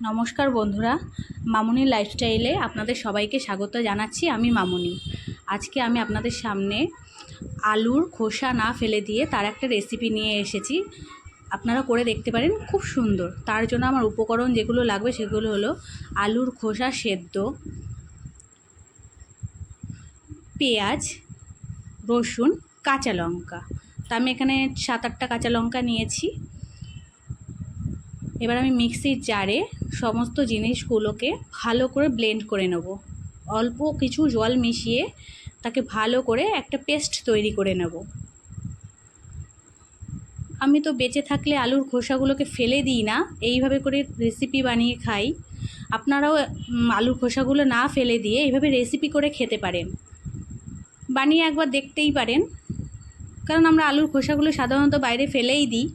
নমস্কার বন্ধুরা মামুনির লাইফস্টাইলে আপনাদের সবাইকে স্বাগত জানাচ্ছি আমি মামুনি। আজকে আমি আপনাদের সামনে আলুর খোসা না ফেলে দিয়ে তার একটা রেসিপি নিয়ে এসেছি। আপনারা করে দেখতে পারেন, খুব সুন্দর। তার জন্য আমার উপকরণ যেগুলো লাগবে সেগুলো হলো আলুর খোসা সেদ্ধ, পেঁয়াজ, রসুন, কাঁচা লঙ্কা। তা আমি এখানে সাত আটটা কাঁচা লঙ্কা নিয়েছি। এবার আমি মিক্সির জারে সমস্ত জিনিসগুলোকে ভালো করে ব্লেন্ড করে নেব। অল্প কিছু জল মিশিয়ে তাকে ভালো করে একটা পেস্ট তৈরি করে নেব। আমি তো বেঁচে থাকলে আলুর খোসাগুলোকে ফেলে দিই না, এইভাবে করে রেসিপি বানিয়ে খাই। আপনারাও আলুর খোসাগুলো না ফেলে দিয়ে এইভাবে রেসিপি করে খেতে পারেন। বানিয়ে একবার দেখতেই পারেন। কারণ আমরা আলুর খোসাগুলো সাধারণত বাইরে ফেলেই দিই।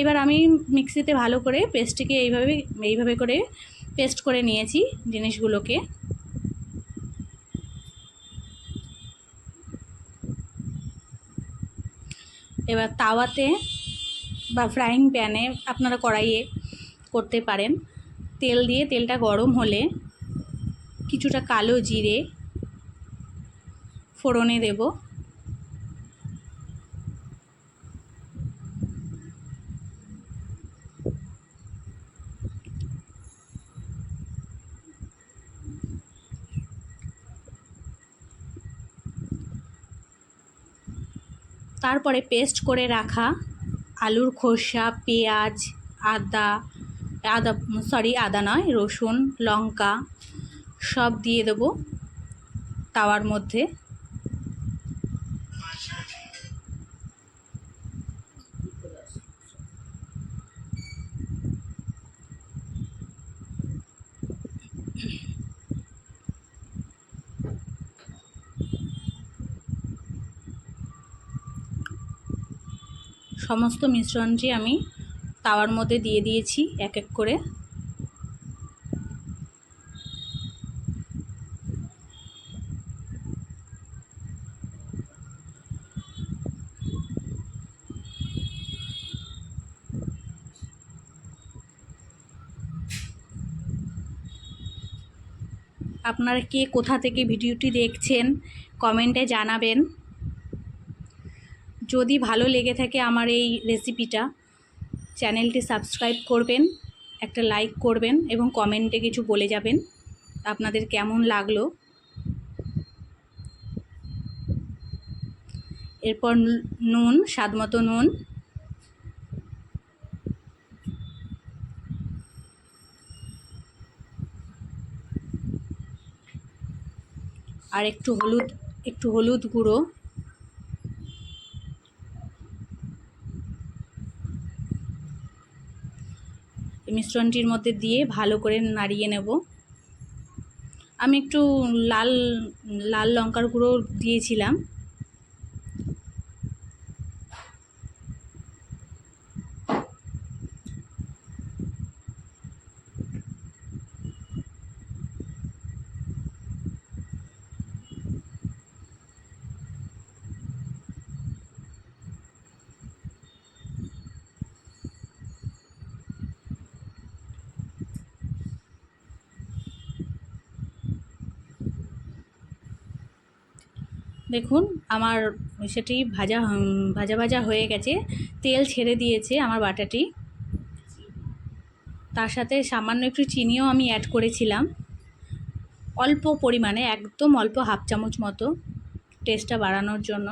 এবার আমি মিক্সিতে ভালো করে পেস্টটিকে এইভাবে এইভাবে করে পেস্ট করে নিয়েছি জিনিসগুলোকে। এবার তাওয়াতে বা ফ্রাইং প্যানে আপনারা কড়াইয়ে করতে পারেন। তেল দিয়ে তেলটা গরম হলে কিছুটা কালো জিরে ফোড়নে দেবো। তারপরে পেস্ট করে রাখা আলুর খোসা, পেঁয়াজ, আদা আদা সরি আদা নয়, রসুন, লঙ্কা সব দিয়ে দেবো তাওয়ার মধ্যে। সমস্ত মিশ্রণটি আমি তাওয়ার মধ্যে দিয়ে দিয়েছি এক এক করে। আপনারা কে কোথা থেকে ভিডিওটি দেখছেন, কমেন্টে জানাবেন। যদি ভালো লেগে থাকে আমার এই রেসিপিটা চ্যানেলটি সাবস্ক্রাইব করবেন, একটা লাইক করবেন এবং কমেন্টে কিছু বলে যাবেন, আপনাদের কেমন লাগল। এরপর নুন স্বাদ মতো নুন। আর একটু হলুদ একটু হলুদ গুঁড়ো। মিশ্রণটির মধ্যে দিয়ে ভালো করে নাড়িয়ে নেব। আমি একটু লাল লাল লঙ্কার গুঁড়ো দিয়েছিলাম। দেখুন, আমার সেটি ভাজা ভাজা ভাজা হয়ে গেছে। তেল ছেড়ে দিয়েছে আমার বাটাটি। তার সাথে সামান্য একটু চিনিও আমি অ্যাড করেছিলাম। অল্প পরিমাণে, একদম অল্প হাফ চামচ মতো টেস্টটা বাড়ানোর জন্য।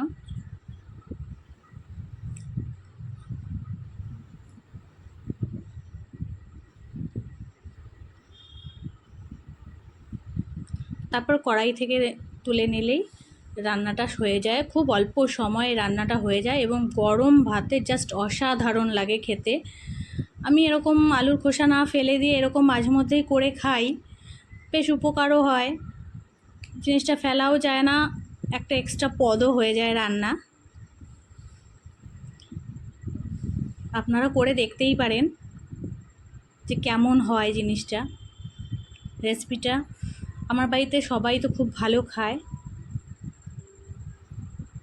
তারপর কড়াই থেকে তুলে নিলেই রান্নাটা হয়ে যায়। খুব অল্প সময়ে রান্নাটা হয়ে যায় এবং গরম ভাতে জাস্ট অসাধারণ লাগে খেতে। আমি এরকম আলুর খোসা না ফেলে দিয়ে এরকম মাঝে মধ্যেই করে খাই। বেশ উপকারও হয়। জিনিসটা ফেলাও যায় না, একটা এক্সট্রা পদও হয়ে যায় রান্না। আপনারা করে দেখতেই পারেন যে কেমন হয় জিনিসটা রেসিপিটা আমার বাড়িতে সবাই তো খুব ভালো খায়।